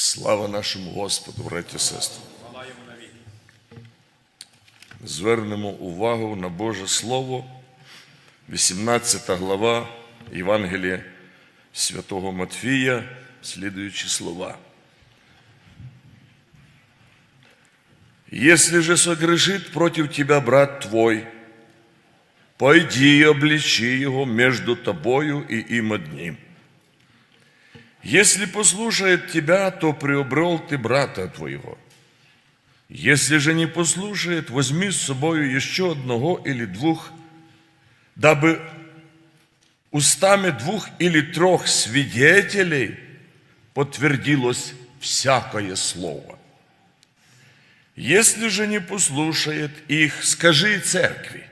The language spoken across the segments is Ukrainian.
Слава нашому Господу, браті сестри. Звернемо увагу на Боже Слово, 18 глава Євангелія Святого Матфія, слідуючі слова. Если же согрешит против тебя брат твой, пойди и обличи его между тобою и им одним. Если послушает тебя, то приобрел ты брата твоего. Если же не послушает, возьми с собою еще одного или двух, дабы устами двух или трех свидетелей подтвердилось всякое слово. Если же не послушает их, скажи церкви.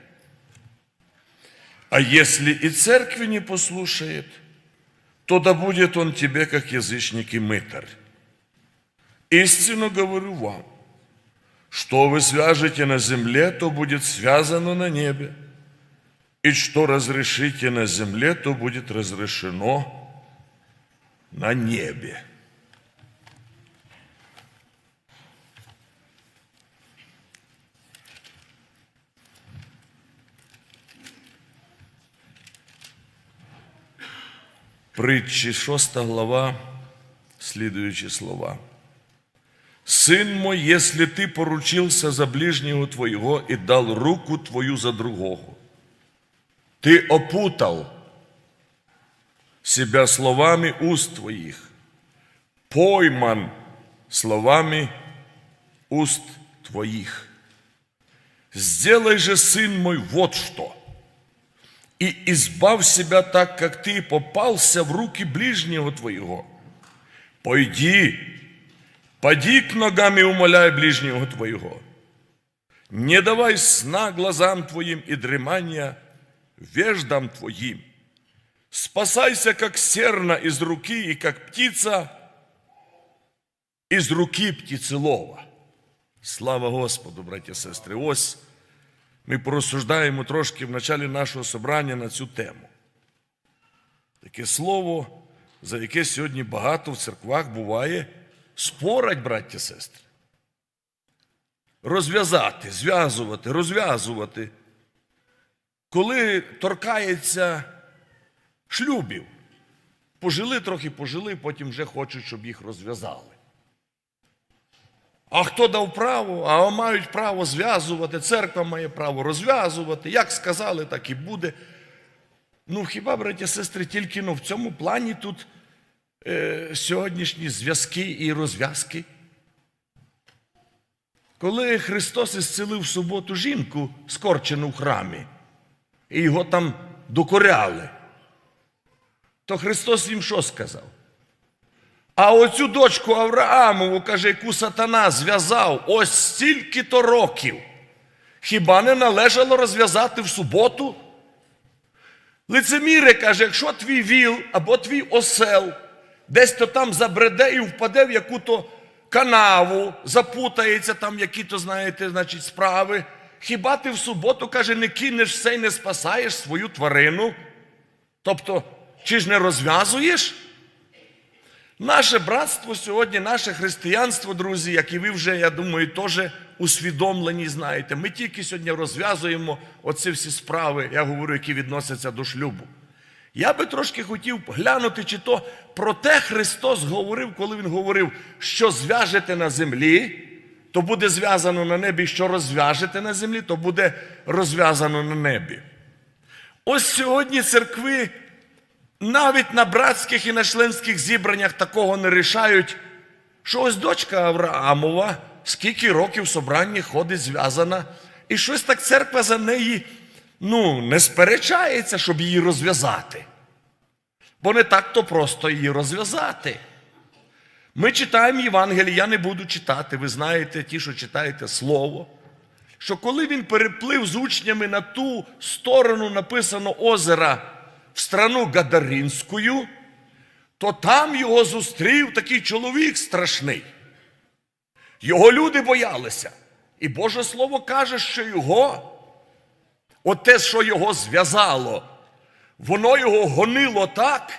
А если и церкви не послушает, то да будет он тебе, как язычник и мытарь. Истинно говорю вам, что вы свяжете на земле, то будет связано на небе, и что разрешите на земле, то будет разрешено на небе. Притчі, 6 глава, следующие слова. Сын мой, если ты поручился за ближнего твоего и дал руку твою за другого, ты опутал себя словами уст твоих, пойман словами уст твоих. Сделай же, сын мой, вот что – и избавь себя так, как ты попался в руки ближнего твоего. Пойди, поди к ногам и умоляй ближнего твоего. Не давай сна глазам твоим и дремания веждам твоим. Спасайся, как серна из руки и как птица из руки птицелова. Слава Господу, браті і сестри. Ось ми порозсуждаємо трошки в началі нашого собрання на цю тему. Таке слово, за яке сьогодні багато в церквах буває, спорать, браття сестри. Розв'язати, зв'язувати, розв'язувати. Коли торкається шлюбів, пожили трохи, пожили, потім вже хочуть, щоб їх розв'язали. А хто дав право, а мають право зв'язувати, церква має право розв'язувати. Як сказали, так і буде. Ну, хіба, браті сестри, тільки ну, в цьому плані тут е, сьогоднішні зв'язки і розв'язки. Коли Христос ісцелив в суботу жінку, скорчену в храмі, і його там докоряли, то Христос їм що сказав? А оцю дочку Авраамову, каже, яку сатана зв'язав ось стільки-то років. Хіба не належало розв'язати в суботу? Лицеміре каже, якщо твій віл або твій осел десь то там забреде і впаде в яку-то канаву, запутається там які-то, знаєте, значить, справи. Хіба ти в суботу, каже, не кинеш все і не спасаєш свою тварину? Тобто, чи ж не розв'язуєш? Наше братство сьогодні, наше християнство, друзі, як і ви вже, я думаю, теж усвідомлені знаєте. Ми тільки сьогодні розв'язуємо оці всі справи, я говорю, які відносяться до шлюбу. Я би трошки хотів глянути, чи то про те Христос говорив, коли Він говорив, що зв'яжете на землі, то буде зв'язано на небі, що розв'яжете на землі, то буде розв'язано на небі. Ось сьогодні церкви навіть на братських і на членських зібраннях такого не рішають, що ось дочка Авраамова скільки років в собранні ходить зв'язана, і щось так церква за неї ну, не сперечається, щоб її розв'язати. Бо не так то просто її розв'язати. Ми читаємо Євангеліє, я не буду читати, ви знаєте, ті, що читаєте слово. Що коли він переплив з учнями на ту сторону написано озера в страну Гадаринську, то там його зустрів такий чоловік страшний. Його люди боялися. І Боже Слово каже, що його, от те, що його зв'язало, воно його гонило так,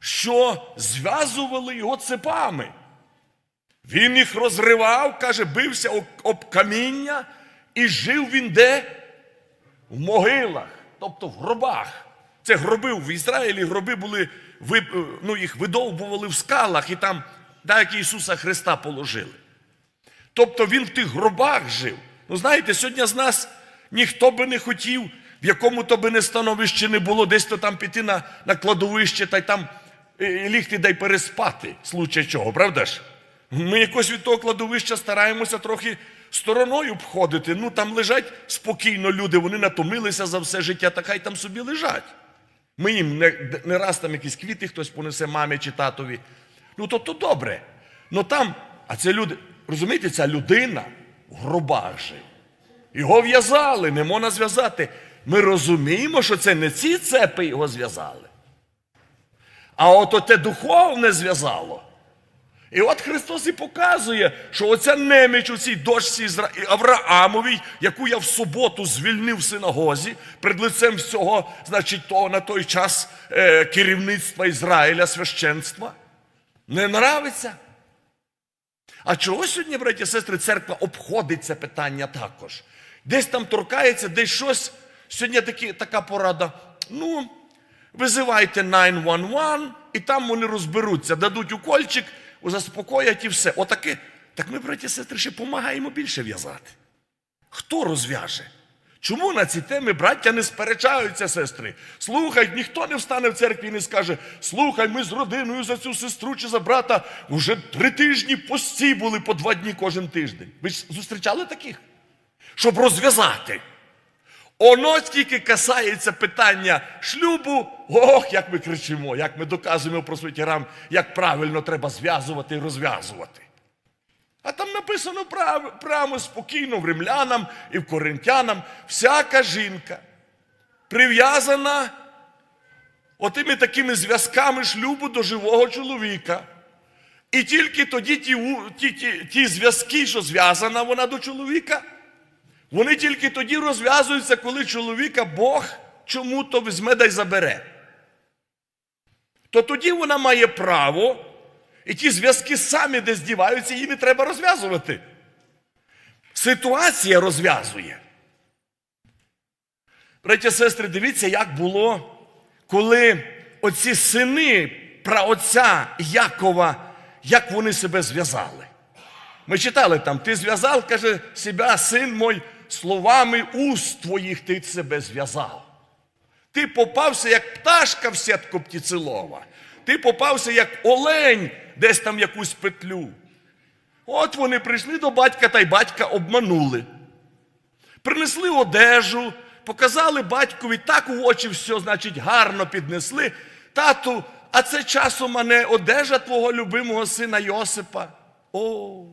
що зв'язували його цепами. Він їх розривав, каже, бився об- каміння, і жив він де? В могилах, тобто в гробах. Це гроби в Ізраїлі, гроби були, ну, їх видовбували в скалах, і там так, як Ісуса Христа положили. Тобто він в тих гробах жив. Ну, знаєте, сьогодні з нас ніхто би не хотів, в якому то би не становищі не було, десь то там піти на, на кладовище та й там е, лігти да й переспати, случай чого, правда ж? Ми якось від того кладовища стараємося трохи стороною обходити. Ну там лежать спокійно люди, вони натомилися за все життя, та хай там собі лежать. Ми їм не, не раз там якісь квіти хтось понесе мамі чи татові. Ну то то добре. Ну там, а це люди, розумієте, ця людина в гробах жив. Його в'язали, не можна зв'язати. Ми розуміємо, що це не ці цепи його зв'язали. А от те духовне зв'язало. І от Христос і показує, що оця неміч у цій дочці Авраамовій, яку я в суботу звільнив в синагозі, перед лицем всього, значить, того на той час е, керівництва Ізраїля, священства, не нравиться. А чого сьогодні, браті і сестри, церква обходить це питання також? Десь там торкається, десь щось. Сьогодні такі, така порада. Ну, визивайте 911, і там вони розберуться, дадуть укольчик, заспокоять і все. Отаке. Так ми, браті сестри, ще допомагаємо більше в'язати. Хто розв'яже? Чому на ці теми браття не сперечаються, сестри? Слухай, ніхто не встане в церкві і не скаже: слухай, ми з родиною за цю сестру чи за брата вже три тижні пості були по два дні кожен тиждень. Ви ж зустрічали таких? Щоб розв'язати. Оно тільки касається питання шлюбу. Ох, як ми кричимо, як ми доказуємо про святірам, як правильно треба зв'язувати і розв'язувати. А там написано прямо спокійно в римлянам і в коринтянам. Всяка жінка прив'язана отими такими зв'язками шлюбу до живого чоловіка. І тільки тоді ті, ті, ті, ті зв'язки, що зв'язана вона до чоловіка, вони тільки тоді розв'язуються, коли чоловіка Бог чому-то візьме да й забере. То тоді вона має право, і ті зв'язки самі десь діваються, її не треба розв'язувати. Ситуація розв'язує. Браті і сестри, дивіться, як було, коли оці сини праотця Якова, як вони себе зв'язали. Ми читали там, ти зв'язав, каже, себе, син мой, словами уст твоїх ти себе зв'язав. Ти попався, як пташка в сітку птіцелова. Ти попався, як олень, десь там якусь петлю. От вони прийшли до батька, та й батька обманули. Принесли одежу, показали батькові так у очі все, значить, гарно піднесли. Тату, а це часом мене одежа твого любимого сина Йосипа. О,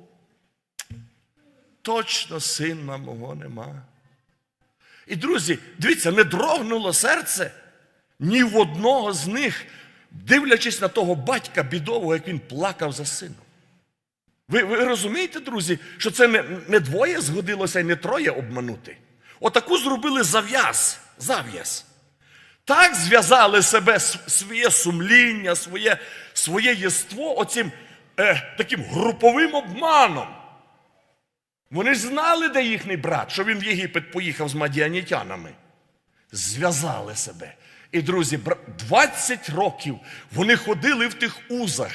точно сина мого нема. І, друзі, дивіться, не дрогнуло серце ні в одного з них, дивлячись на того батька бідового, як він плакав за сином. Ви, ви розумієте, друзі, що це не, не двоє згодилося і не троє обманути. Отаку зробили зав'яз, зав'яз. Так зв'язали себе своє сумління, своє, своє єство оцим е, таким груповим обманом. Вони знали, де їхній брат, що він в Єгипет поїхав з мадіанітянами. Зв'язали себе. І, друзі, 20 років вони ходили в тих узах.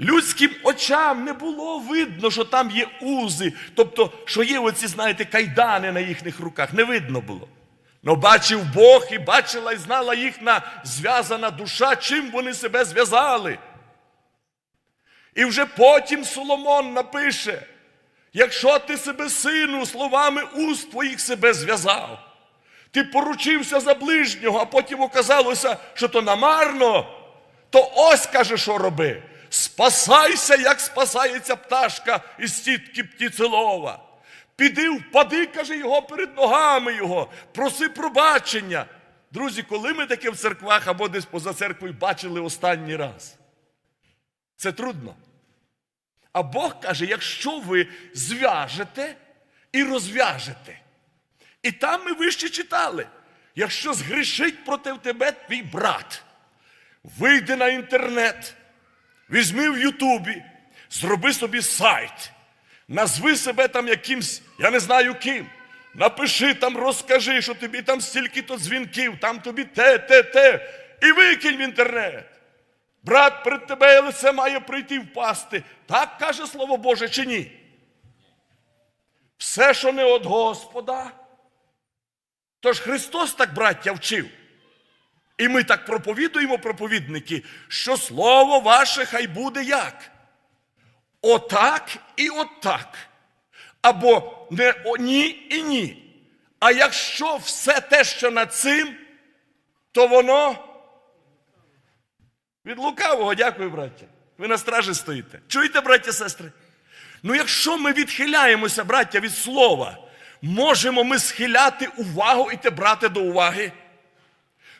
Людським очам не було видно, що там є узи, тобто, що є оці, знаєте, кайдани на їхніх руках. Не видно було. Но бачив Бог і бачила і знала їхня зв'язана душа, чим вони себе зв'язали. І вже потім Соломон напише: якщо ти себе, сину, словами уст твоїх себе зв'язав, ти поручився за ближнього, а потім оказалося, що то намарно, то ось каже, що роби. Спасайся, як спасається пташка із сітки птіцелова. Піди, впади, каже його перед ногами його, проси пробачення. Друзі, коли ми таке в церквах або десь поза церквою бачили останній раз? Це трудно. А Бог каже, якщо ви зв'яжете і розв'яжете. І там ми вище читали, якщо згрішить проти тебе твій брат, вийди на інтернет, візьми в Ютубі, Зроби собі сайт, назви себе там якимсь, я не знаю ким. Напиши там, розкажи, що тобі там стільки-то дзвінків, там тобі те, те, те. І викинь в інтернет. Брат перед тебе лице має прийти впасти. Так каже Слово Боже чи ні? Все, що не від Господа. Тож Христос так, браття, вчив. І ми так проповідуємо, проповідники, що слово ваше хай буде як? Отак і отак. Або не о, ні і ні. А якщо все те, що над цим, то воно від лукавого, дякую, браття. Ви на стражі стоїте. Чуєте, браття, сестри? Ну, якщо ми відхиляємося, браття, від слова, можемо ми схиляти увагу і те брати до уваги.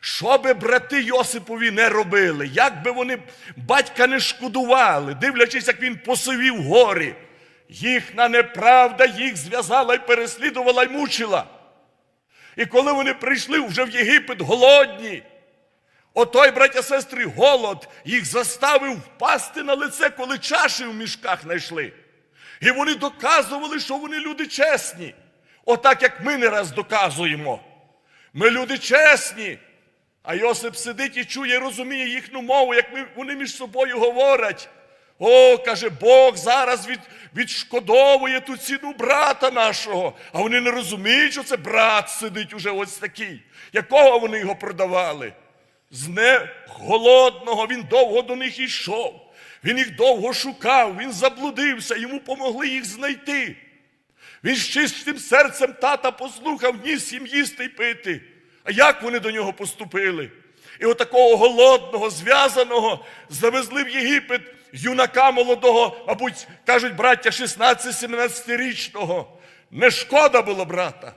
Що би брати Йосипові не робили, як би вони батька не шкодували, дивлячись, як він посивів горі, їхня неправда їх зв'язала і переслідувала й мучила. І коли вони прийшли вже в Єгипет голодні, отой, браття сестри, голод їх заставив впасти на лице, коли чаші в мішках знайшли. І вони доказували, що вони люди чесні. Отак, як ми не раз доказуємо. Ми люди чесні. А Йосип сидить і чує, і розуміє їхню мову, як ми, вони між собою говорять. О, каже, Бог зараз від, відшкодовує ту ціну брата нашого. А вони не розуміють, що це брат сидить уже ось такий. Якого вони його продавали? З не голодного він довго до них йшов. Він їх довго шукав, він заблудився, йому помогли їх знайти. Він з чистим серцем тата послухав, ніс їм їсти й пити. А як вони до нього поступили? І отакого голодного, зв'язаного завезли в Єгипет юнака молодого, мабуть, кажуть, браття 16-17-річного. Не шкода було брата.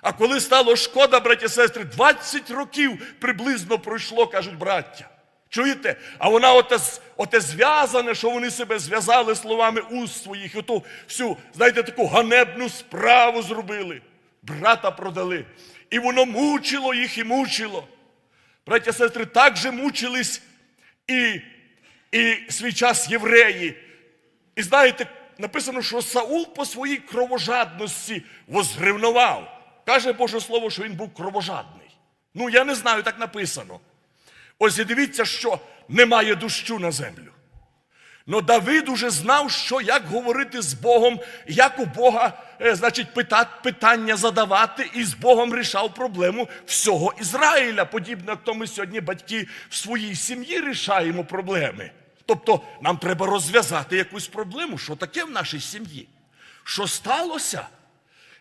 А коли стало шкода, браті сестри, 20 років приблизно пройшло, кажуть браття. Чуєте? А вона оте, оте зв'язане, що вони себе зв'язали словами уст своїх, і оту всю, знаєте, таку ганебну справу зробили. Брата продали. І воно мучило їх і мучило. Браття сестри, так же мучились і, і свій час євреї. І знаєте, написано, що Саул по своїй кровожадності возгривнував. Каже Боже Слово, що він був кровожадний. Ну, я не знаю, так написано. Ось і дивіться, що немає дощу на землю. Но Давид уже знав, що як говорити з Богом, як у Бога, е, значить, питати, питання задавати, і з Богом рішав проблему всього Ізраїля. Подібно, як то ми сьогодні батьки в своїй сім'ї рішаємо проблеми. Тобто нам треба розв'язати якусь проблему, що таке в нашій сім'ї. Що сталося?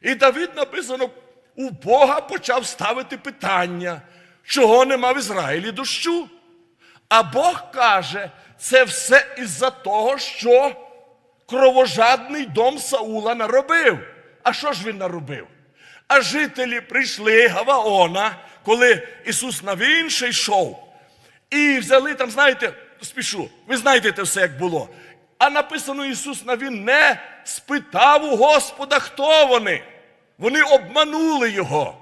І Давид написано, у Бога почав ставити питання, чого нема в Ізраїлі дощу. А Бог каже, це все із-за того, що кровожадний дом Саула наробив. А що ж він наробив? А жителі прийшли Гаваона, коли Ісус Навін ще йшов, і взяли там, знаєте, спішу, ви знаєте те все, як було. А написано Ісус Навін не спитав у Господа, хто вони. Вони обманули його.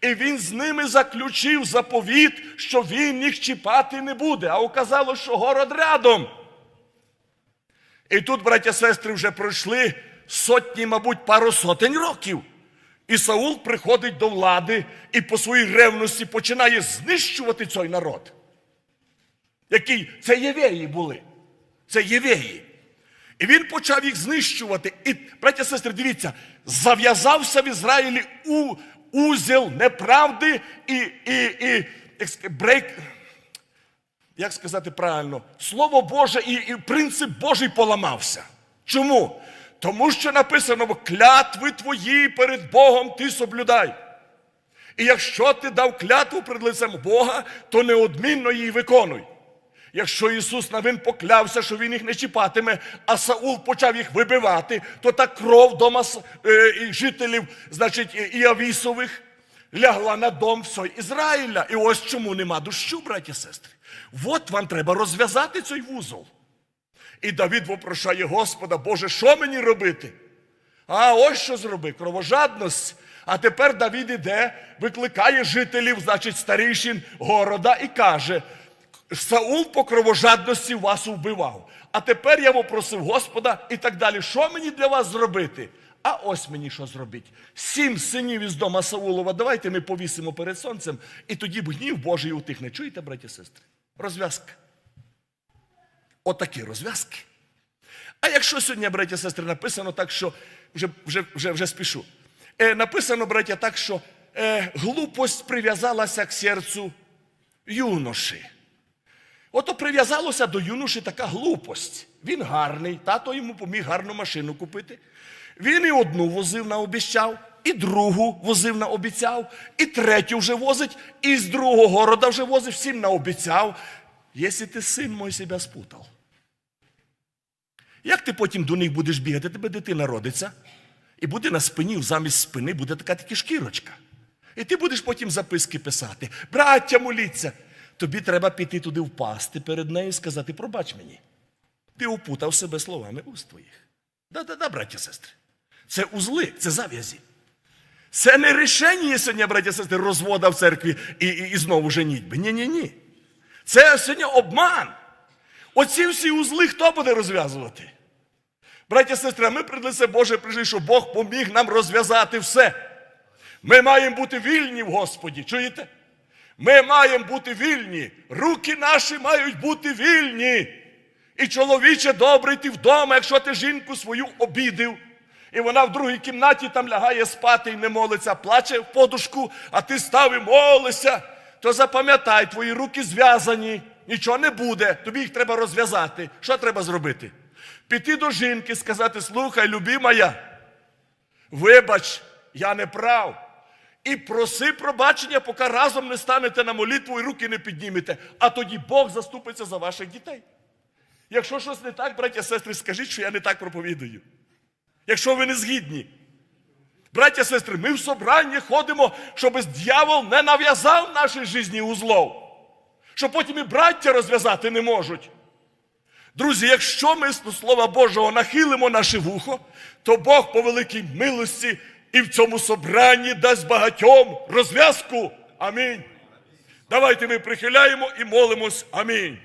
І він з ними заключив заповіт, що він їх чіпати не буде. А оказалось, що город рядом. І тут, браття сестри, вже пройшли сотні, мабуть, пару сотень років. І Саул приходить до влади і по своїй ревності починає знищувати цей народ. Який це євеї були. Це євеї. І він почав їх знищувати. І, браття сестри, дивіться, зав'язався в Ізраїлі у узел неправди і, і, і брейк. Як сказати правильно, Слово Боже і, і принцип Божий поламався. Чому? Тому що написано, клятви твої перед Богом ти соблюдай. І якщо ти дав клятву перед лицем Бога, то неодмінно її виконуй. Якщо Ісус навин поклявся, що Він їх не чіпатиме, а Саул почав їх вибивати, то та кров дома е, жителів, значить, і- і лягла на дом всього Ізраїля. І ось чому нема дощу, браті сестри. От вам треба розв'язати цей вузол. І Давид вопрошає Господа, Боже, що мені робити? А ось що зроби, кровожадність. А тепер Давід іде, викликає жителів, значить, старішин города і каже: Саул по кровожадності вас вбивав. А тепер я попросив Господа і так далі. Що мені для вас зробити? А ось мені що зробити. Сім синів із дома Саулова. Давайте ми повісимо перед сонцем, і тоді б гнів Божий утихне. Чуєте, браті сестри? Розв'язка. Отакі розв'язки. А якщо сьогодні, браття і сестри, написано так, що вже, вже, вже, вже спішу. Е, написано, браття, так, що е, глупость прив'язалася к серцю юноші. Ото прив'язалося до юноші така глупость. Він гарний, тато йому поміг гарну машину купити. Він і одну возив на обіцяв, і другу возив на обіцяв, і третю вже возить, і з другого города вже возив, всім на обіцяв. Якщо ти син мой себе спутав. Як ти потім до них будеш бігати? Тебе дитина родиться, і буде на спині, замість спини буде така таки шкірочка. І ти будеш потім записки писати. Браття, моліться. Тобі треба піти туди впасти перед нею і сказати, пробач мені. Ти опутав себе словами уст твоїх. Да-да-да, браття сестри. Це узли, це зав'язі. Це не рішення сьогодні, браття сестри, розвода в церкві і, і, і знову женітьби. Ні-ні-ні. Це сьогодні обман. Оці всі узли хто буде розв'язувати? Браття сестри, а ми лице Боже прийшли, що Бог поміг нам розв'язати все. Ми маємо бути вільні в Господі. Чуєте? Ми маємо бути вільні. Руки наші мають бути вільні. І чоловіче добрий ти вдома, якщо ти жінку свою обідив, і вона в другій кімнаті там лягає спати і не молиться, плаче в подушку, а ти став і молишся, то запам'ятай, твої руки зв'язані, нічого не буде, тобі їх треба розв'язати. Що треба зробити? Піти до жінки, сказати: слухай, любимая, вибач, я не прав. І проси пробачення, поки разом не станете на молитву і руки не піднімете, а тоді Бог заступиться за ваших дітей. Якщо щось не так, браття сестри, скажіть, що я не так проповідую. Якщо ви не згідні. Браття сестри, ми в собранні ходимо, щоб дьявол не нав'язав нашій житті узлов. Що потім і браття розв'язати не можуть. Друзі, якщо ми з Слова Божого нахилимо наше вухо, то Бог по великій милості і в цьому собранні дасть багатьом розв'язку. Амінь. Давайте ми прихиляємо і молимось. Амінь.